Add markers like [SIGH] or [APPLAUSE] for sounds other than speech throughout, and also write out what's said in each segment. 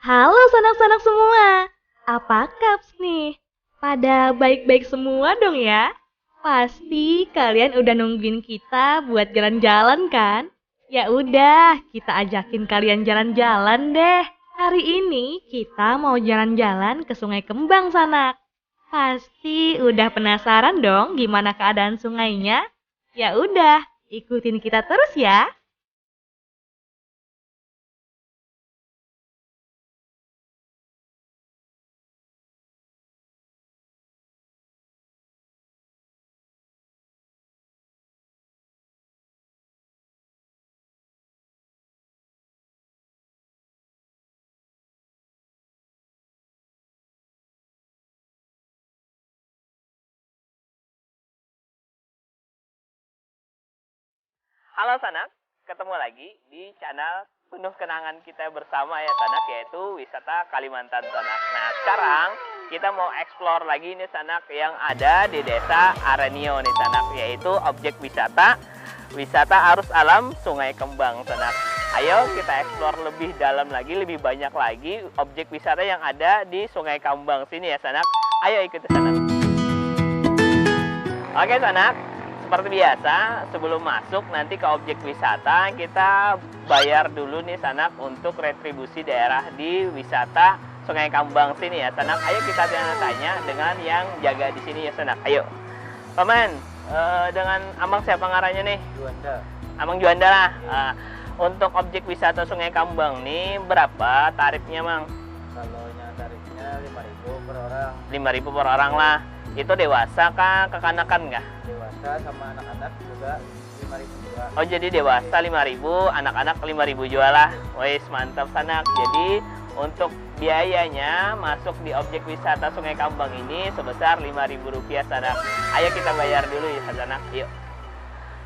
Halo sanak-sanak semua, apa kabar nih? Pada baik-baik semua dong ya? Pasti kalian udah nungguin kita buat jalan-jalan kan? Ya udah, kita ajakin kalian jalan-jalan deh. Hari ini kita mau jalan-jalan ke Sungai Kembang Sanak. Pasti udah penasaran dong gimana keadaan sungainya? Ya udah, ikutin kita terus ya. Halo Sanak, ketemu lagi di channel penuh kenangan kita bersama ya Sanak yaitu wisata Kalimantan Sanak. Nah sekarang kita mau explore lagi nih Sanak yang ada di desa Arenio nih Sanak yaitu objek wisata wisata arus alam Sungai Kembang Sanak. Ayo kita explore lebih dalam lagi, lebih banyak lagi objek wisata yang ada di Sungai Kembang sini ya Sanak. Ayo ikuti Sanak. Oke Sanak, seperti biasa, sebelum masuk nanti ke objek wisata, kita bayar dulu nih Sanak untuk retribusi daerah di wisata Sungai Kambang sini ya Sanak. Ayo kita tanya-tanya dengan yang jaga di sini ya Sanak. Ayo. Paman, eh, dengan Amang siapa ngaranya nih? Juanda Amang Juanda lah. Eh, untuk objek wisata Sungai Kambang nih berapa tarifnya Mang? kalau tarifnya 5000 per orang 5000 per orang lah. Itu dewasa kah, kekanakan nggak? Dewasa sama anak-anak juga 5000 juga Oh jadi dewasa 5000, anak-anak 5000 jual lah. Wes mantap sanak. Jadi untuk biayanya masuk di objek wisata Sungai Kambang ini sebesar 5000 rupiah sanak. Ayo kita bayar dulu ya sanak. Yuk.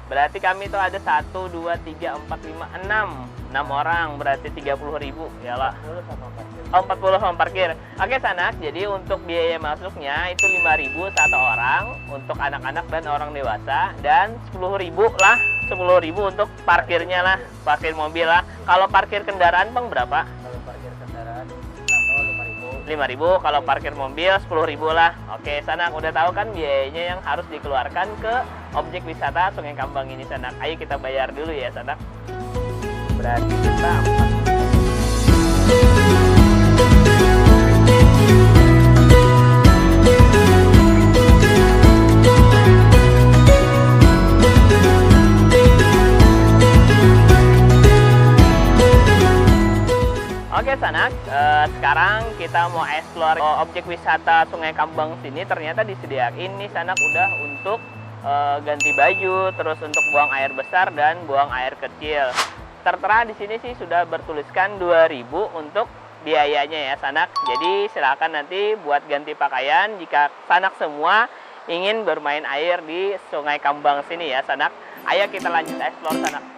Berarti kami itu ada 1, 2, 3, 4, 5, 6 6 orang berarti 30 ribu. Ya lah 40 sama parkir Oh 40 sama parkir. Oke sanak. Jadi untuk biaya masuknya itu 5000 satu orang Untuk anak-anak dan orang dewasa. Dan 10.000 lah. 10.000 untuk parkirnya lah. Parkir mobil lah. Kalau parkir kendaraan bang berapa? 5000 5.000 kalau parkir mobil 10.000 lah. Oke sanak udah tahu kan biayanya yang harus dikeluarkan ke objek wisata Sungai Kambang ini sanak. Ayo kita bayar dulu ya sanak. Berarti kita Oke Sanak, eh, sekarang kita mau explore eh, objek wisata Sungai Kambang sini. Ternyata disediain nih Sanak udah untuk eh, ganti baju, terus untuk buang air besar dan buang air kecil. Tertera di sini sih sudah bertuliskan 2000 untuk biayanya ya Sanak. Jadi silakan nanti buat ganti pakaian jika Sanak semua ingin bermain air di Sungai Kambang sini ya Sanak. Ayo kita lanjut explore Sanak.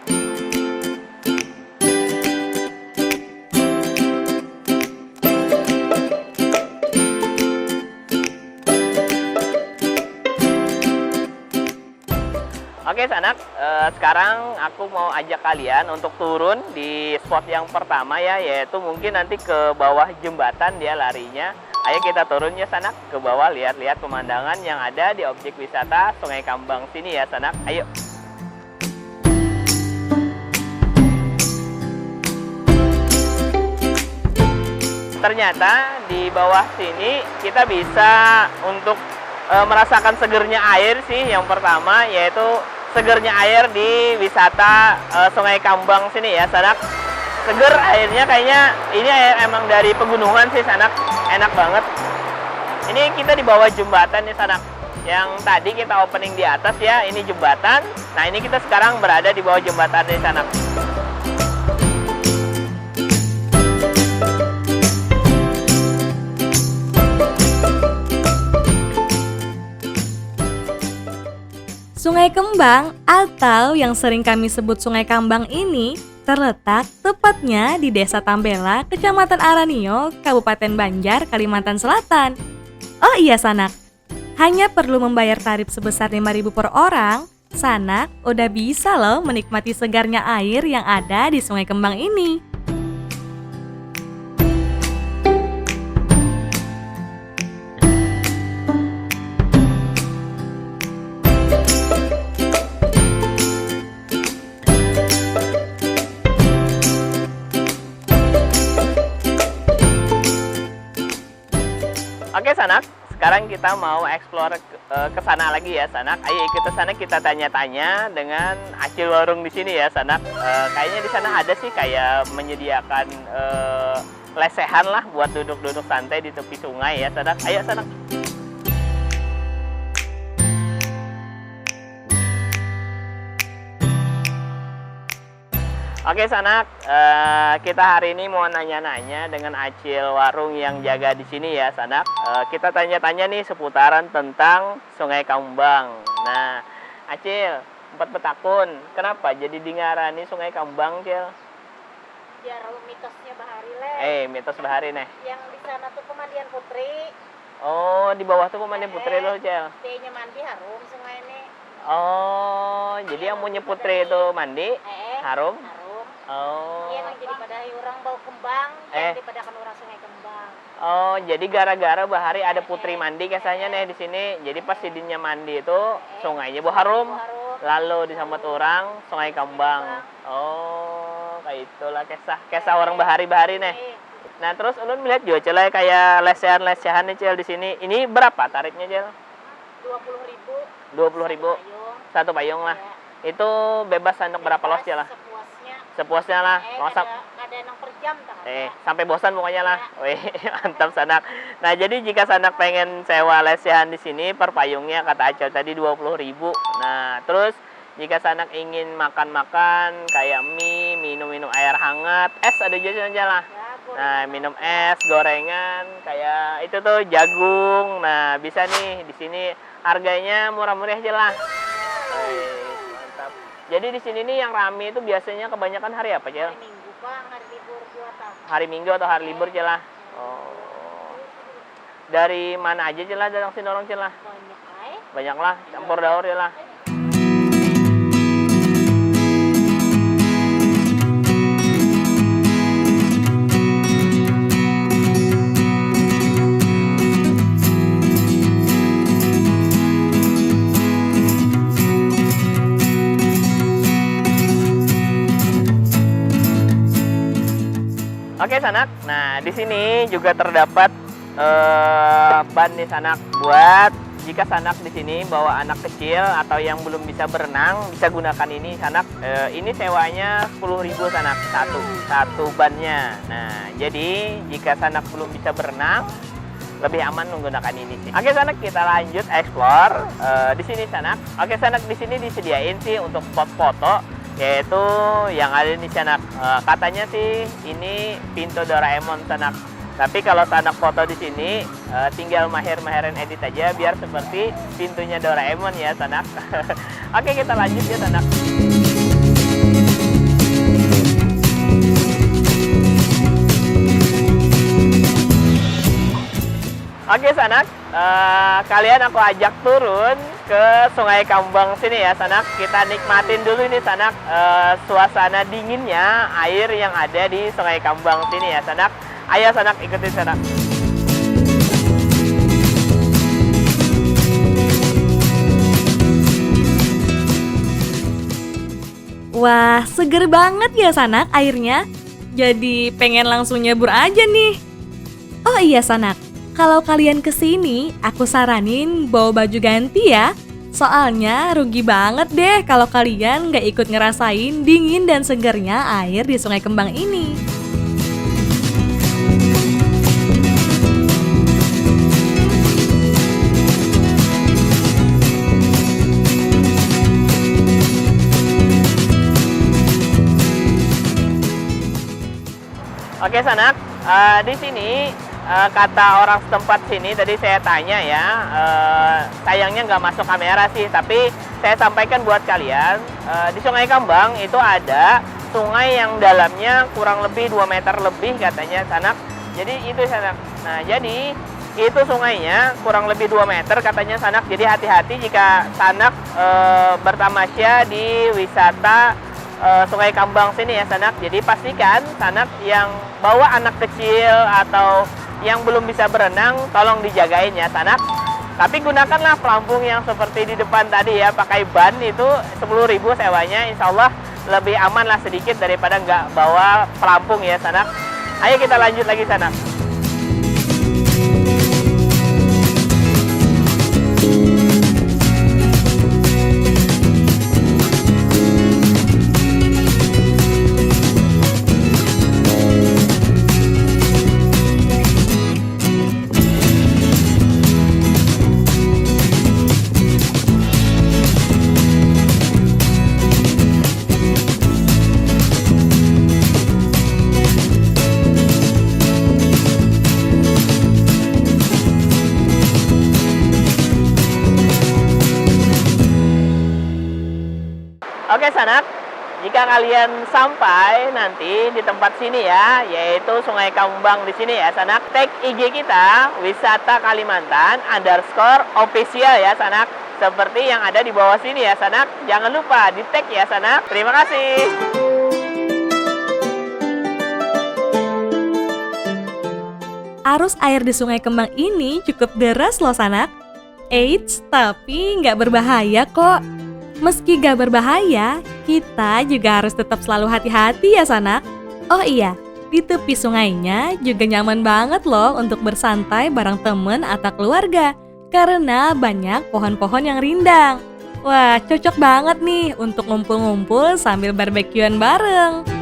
Oke Sanak, eh, sekarang aku mau ajak kalian untuk turun di spot yang pertama ya, yaitu mungkin nanti ke bawah jembatan dia larinya. Ayo kita turun ya Sanak, ke bawah lihat-lihat pemandangan yang ada di objek wisata Sungai Kambang sini ya Sanak. Ayo. Ternyata di bawah sini kita bisa untuk eh, merasakan segernya air sih yang pertama yaitu segernya air di wisata eh, Sungai Kambang sini ya Sanak. Seger airnya kayaknya ini air emang dari pegunungan sih Sanak. Enak banget. Ini kita di bawah jembatan nih Sanak. Yang tadi kita opening di atas ya, ini jembatan. Nah, ini kita sekarang berada di bawah jembatan di Sanak. Sungai Kembang atau yang sering kami sebut Sungai Kambang ini terletak tepatnya di Desa Tambela, Kecamatan Aranio, Kabupaten Banjar, Kalimantan Selatan. Oh iya Sanak, hanya perlu membayar tarif sebesar 5.000 per orang, Sanak udah bisa loh menikmati segarnya air yang ada di Sungai Kembang ini. Sekarang kita mau ke, eh, ke sana lagi ya Sanak. Ayo ikut ke sana kita tanya-tanya dengan Acil Warung di sini ya Sanak. Eh, kayaknya di sana ada sih kayak menyediakan eh, lesehan lah buat duduk-duduk santai di tepi sungai ya Sanak. Ayo Sanak. Oke Sanak, eh, kita hari ini mau nanya-nanya dengan Acil Warung yang jaga di sini ya Sanak. Eh, kita tanya-tanya nih seputaran tentang Sungai Kambang. Nah, Acil, empat petakun, kenapa jadi dingarani Sungai Kambang, Cil? biar mitosnya Bahari le Eh, mitos bahari nih. yang di sana tuh pemandian putri Oh, di bawah tuh pemandian putri loh, Cil. dia mandi harum sungai ini Oh, jadi yang punya putri itu mandi eh harum? Oh. iya yang jadi pada orang bau kembang Eh. daripada kan orang sungai kembang Oh, jadi gara-gara Bahari ada putri mandi katanya nih di sini. Jadi pas didinya mandi itu sungainya bau harum. Harum Lalu disambut orang Sungai Kambang. Oh, kayak itulah kisah kisah orang Bahari-Bahari nih. Eh, Nah, terus ulun melihat juga Cel, kayak lesehan-lesehan nih Cel di sini. Ini berapa tarifnya Cel? dua puluh ribu 20.000 ribu payung satu payung lah. Ya. Itu bebas sandok berapa los Cel lah? Sepuasnya lah. eh ada ada yang per jam tak ada Eh, sampai bosan pokoknya lah. Wih, [LAUGHS] mantap sanak. Nah, jadi jika sanak pengen sewa lesehan di sini per payungnya kata Acel tadi 20.000. Nah, terus jika sanak ingin makan-makan kayak mie, minum-minum air hangat, es ada juga aja lah. ya. Nah, minum es, gorengan, kayak itu tuh jagung. Nah, bisa nih di sini harganya murah-murah aja lah. Jadi di sini nih yang rame itu biasanya kebanyakan hari apa, Cel? hari minggu bang hari libur buatan hari Minggu atau hari libur celah. Oh. Dari mana aja celah datang sini orang celah? banyak ay Banyak lah, campur daur celah. Oke sanak, nah di sini juga terdapat eh, ban nih sanak buat jika sanak di sini bawa anak kecil atau yang belum bisa berenang bisa gunakan ini sanak. Eh, ini sewanya 10.000 sanak satu satu bannya. Nah jadi jika sanak belum bisa berenang lebih aman menggunakan ini sih. Oke sanak kita lanjut explore eh, di sini sanak. Oke sanak di sini disediain sih untuk spot foto yaitu yang ada di sanak. Eh, katanya sih ini pintu Doraemon sanak. Tapi kalau sanak foto di sini eh, tinggal mahir-mahirin edit aja biar seperti pintunya Doraemon ya sanak. [LAUGHS] Oke kita lanjut ya sanak. Oke Sanak, eh, kalian aku ajak turun ke Sungai Kambang sini ya Sanak. Kita nikmatin dulu ini Sanak eh, suasana dinginnya air yang ada di Sungai Kambang sini ya Sanak. Ayo Sanak ikutin Sanak. Wah, seger banget ya Sanak airnya. Jadi pengen langsung nyebur aja nih. Oh iya Sanak, kalau kalian ke sini, aku saranin bawa baju ganti ya. Soalnya rugi banget deh kalau kalian nggak ikut ngerasain dingin dan segernya air di Sungai Kembang ini. Oke Sanak, eh, di sini eh, kata orang setempat sini tadi saya tanya ya, eh, sayangnya nggak masuk kamera sih, tapi saya sampaikan buat kalian eh, di Sungai Kambang itu ada sungai yang dalamnya kurang lebih 2 meter lebih katanya Sanak. Jadi itu Sanak. Nah jadi itu sungainya kurang lebih 2 meter katanya Sanak. Jadi hati-hati jika Sanak eh, bertamasya di wisata eh, Sungai Kambang sini ya Sanak. Jadi pastikan Sanak yang bawa anak kecil atau yang belum bisa berenang tolong dijagain ya Sanak. Tapi gunakanlah pelampung yang seperti di depan tadi ya, pakai ban itu 10.000 sewanya, insya Allah lebih aman lah sedikit daripada nggak bawa pelampung ya Sanak. Ayo kita lanjut lagi Sanak. Oke sanak, jika kalian sampai nanti di tempat sini ya, yaitu Sungai Kambang di sini ya sanak, tag IG kita wisata Kalimantan underscore official ya sanak. Seperti yang ada di bawah sini ya sanak. Jangan lupa di tag ya sanak. Terima kasih. Arus air di Sungai Kembang ini cukup deras loh sanak. Eits, tapi nggak berbahaya kok. Meski nggak berbahaya, kita juga harus tetap selalu hati-hati ya sanak. Oh iya, di tepi sungainya juga nyaman banget loh untuk bersantai bareng temen atau keluarga. Karena banyak pohon-pohon yang rindang. Wah, cocok banget nih untuk ngumpul-ngumpul sambil barbekyuan bareng.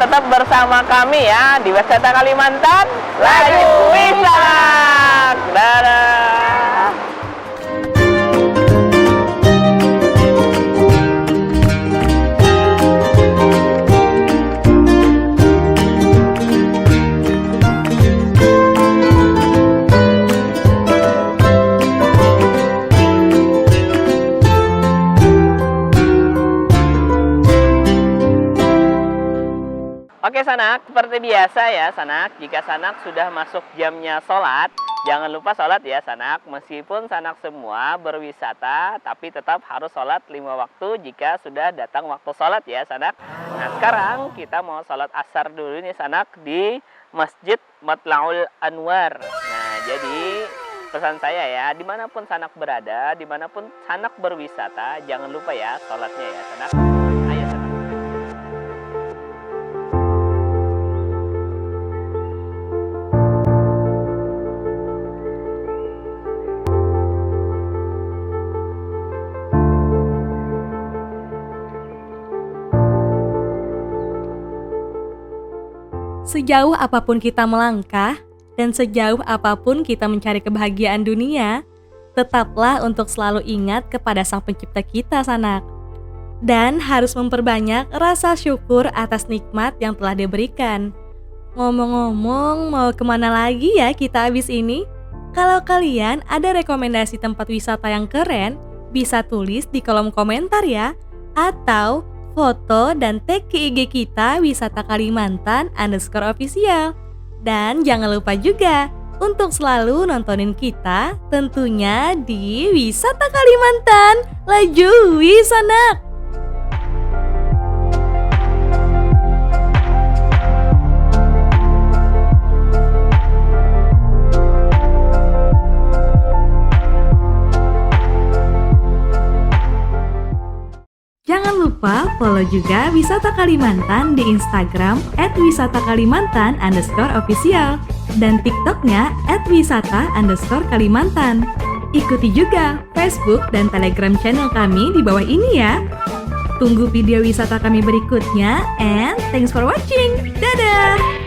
Tetap bersama kami ya di Wisata Kalimantan. Laju Wisata. Dadah. Seperti biasa ya Sanak, jika Sanak sudah masuk jamnya sholat, jangan lupa sholat ya Sanak. Meskipun Sanak semua berwisata, tapi tetap harus sholat lima waktu jika sudah datang waktu sholat ya Sanak. Nah sekarang kita mau sholat asar dulu nih Sanak di Masjid Matlaul Anwar. Nah jadi pesan saya ya, di mana pun Sanak berada, di mana pun Sanak berwisata, jangan lupa ya sholatnya ya Sanak. Sejauh apa pun kita melangkah dan sejauh apa pun kita mencari kebahagiaan dunia, tetaplah untuk selalu ingat kepada Sang Pencipta kita, Sanak. Dan harus memperbanyak rasa syukur atas nikmat yang telah diberikan. Ngomong-ngomong, mau ke mana lagi ya kita habis ini? Kalau kalian ada rekomendasi tempat wisata yang keren, bisa tulis di kolom komentar ya. Atau foto dan tag ke IG kita Wisata Kalimantan underscore official. Dan jangan lupa juga untuk selalu nontonin kita tentunya di Wisata Kalimantan. Laju Wisanak! Lupa follow juga Wisata Kalimantan di Instagram at underscore official dan TikToknya at wisata underscore Kalimantan. Ikuti juga Facebook dan Telegram channel kami di bawah ini ya. Tunggu video wisata kami berikutnya and thanks for watching. Dadah!